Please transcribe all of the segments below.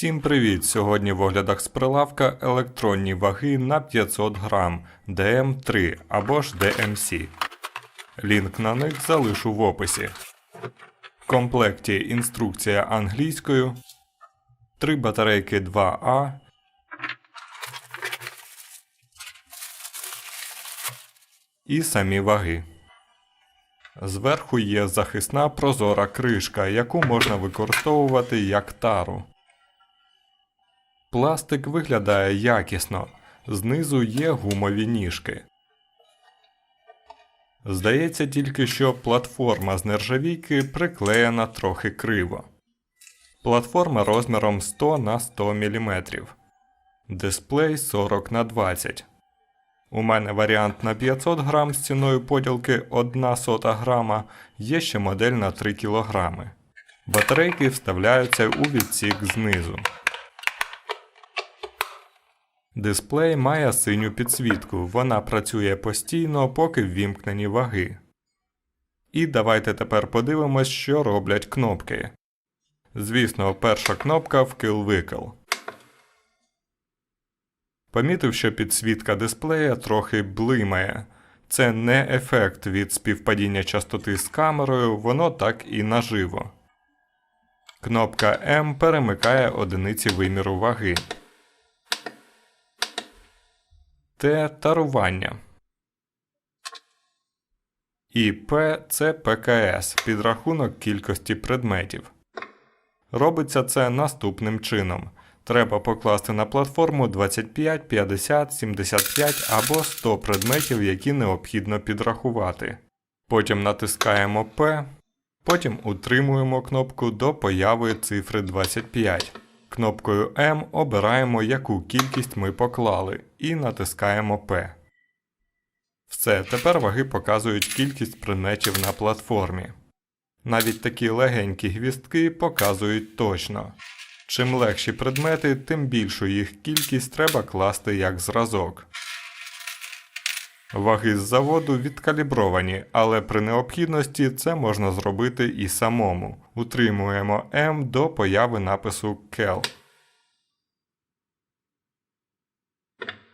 Всім привіт! Сьогодні в оглядах з прилавка електронні ваги на 500 грам DM3 або ж DMC. Лінк на них залишу в описі. В комплекті інструкція англійською, 3 батарейки 2А, і самі ваги. Зверху є захисна прозора кришка, яку можна використовувати як тару. Пластик виглядає якісно, знизу є гумові ніжки. Здається тільки, що платформа з нержавійки приклеєна трохи криво. Платформа розміром 100 на 100 мм. Дисплей 40 на 20 У мене варіант на 500 грам з ціною поділки 1 сота грама, є ще модель на 3 кг. Батарейки вставляються у відсік знизу. Дисплей має синю підсвітку, вона працює постійно, поки ввімкнені ваги. І давайте тепер подивимось, що роблять кнопки. Звісно, перша кнопка вкил-викил. Помітив, що підсвітка дисплея трохи блимає. Це не ефект від співпадіння частоти з камерою, воно так і наживо. Кнопка М перемикає одиниці виміру ваги. Т тарування. І П це ПКС підрахунок кількості предметів. Робиться це наступним чином. Треба покласти на платформу 25, 50, 75 або 100 предметів, які необхідно підрахувати. Потім натискаємо П, потім утримуємо кнопку до появи цифри 25. Кнопкою М обираємо, яку кількість ми поклали, і натискаємо P. Все, тепер ваги показують кількість предметів на платформі. Навіть такі легенькі гвістки показують точно. Чим легші предмети, тим більшу їх кількість треба класти як зразок. Ваги з заводу відкалібровані, але при необхідності це можна зробити і самому. Утримуємо М до появи напису KEL.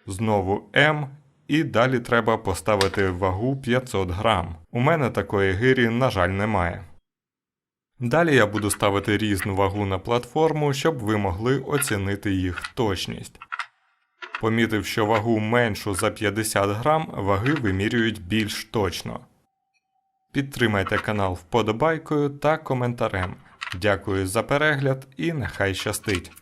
Знову М. І далі треба поставити вагу 500 грам. У мене такої гирі, на жаль, немає. Далі я буду ставити різну вагу на платформу, щоб ви могли оцінити їх точність. Помітив, що вагу меншу за 50 грам ваги вимірюють більш точно. Підтримайте канал вподобайкою та коментарем. Дякую за перегляд і нехай щастить!